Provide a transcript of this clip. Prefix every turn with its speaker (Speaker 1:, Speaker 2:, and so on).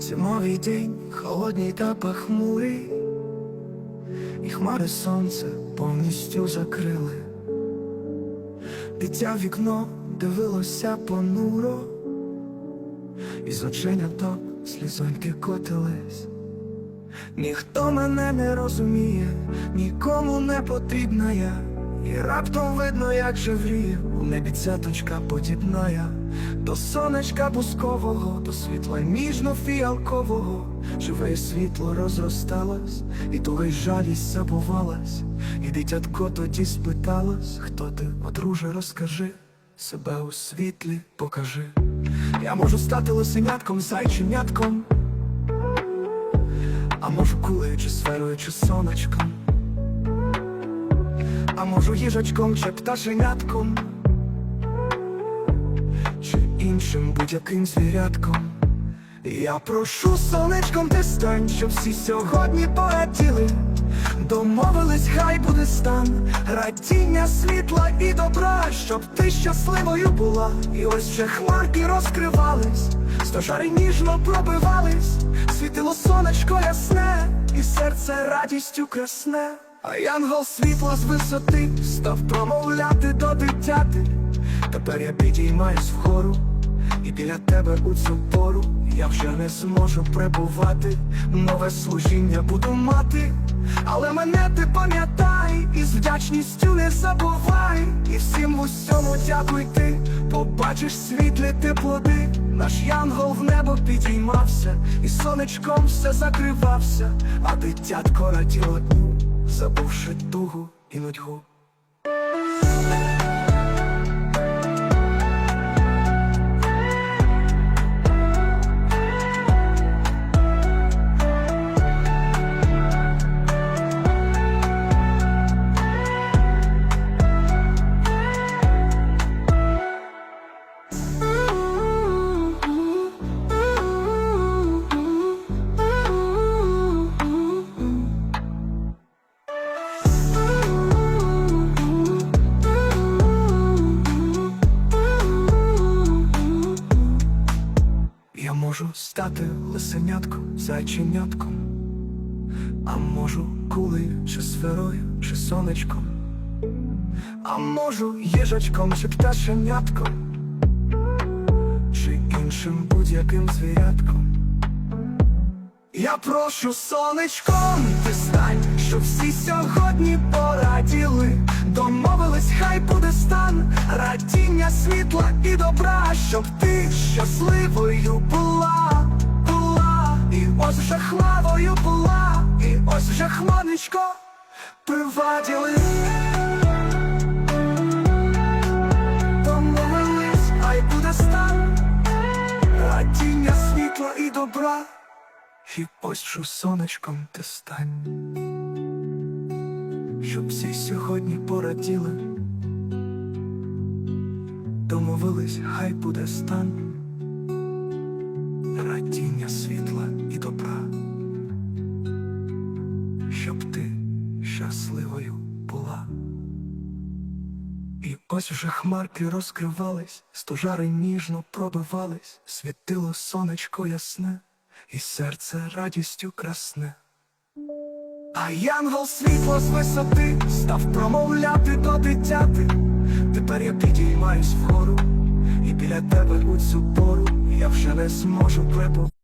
Speaker 1: Зимовий день, холодний та пахмурий, і хмари сонце повністю закрили. Дитя вікно дивилося понуро, і з оченяток слізоньки котились. Ніхто мене не розуміє, нікому не потрібна я. І раптом видно, як жевріє у небі цяточка подібная До сонечка бускового, до світла ніжно-фіалкового Живе світло розросталось, і туга й жалість забувалась, і дитятко тоді спиталось, хто ти, О, друже, розкажи, себе у світлі покажи. Я можу стати лисенятком, зайченятком, а можу кулею, чи сферою, чи сонечком. А можу їжачком чи пташенятком, чи іншим будь-яким звірятком. Я прошу сонечком ти стань, щоб всі сьогодні пораділи. Домовились, хай буде стан, радіння, світла і добра, щоб ти щасливою була. І ось вже хмарки розкривались, стожари ніжно пробивались, світило сонечко ясне, і серце радістю красне. А янгол світла з висоти став промовляти до дитяти. Тепер я підіймаюсь вгору, і біля тебе у цю пору я вже не зможу прибувати. Нове служіння буду мати, але мене ти пам'ятай, і з вдячністю не забувай. І всім в усьому дякуй ти, побачиш світлі ти плоди. Наш янгол в небо підіймався, і сонечком все закривався, а дитятко раділо дню забувши тугу і нудьгу. Можу стати лисенятком, зайченятком, а можу кулею, чи сферою, чи сонечком, а можу їжачком, чи пташенятком, чи іншим будь-яким звірятком. Я прошу сонечком ти стань, щоб всі сьогодні радіння, світла і добра, щоб ти щасливою була, була, і ось вже хмарою була, і ось вже хмарничко приваділи. Домовились, хай буде стан, радіння, світла і добра. І ось що сонечком ти стань, щоб всі сьогодні пораділи, домовились, хай буде стан, радіння світла і добра, щоб ти щасливою була. І ось вже хмарки розкривались, стожари ніжно пробивались, світило сонечко ясне і серце радістю красне. А янгол світло з висоти став промовляти до дитяти. Тепер я підіймаюсь вгору, і біля тебе у цю пору я вже не зможу прибути.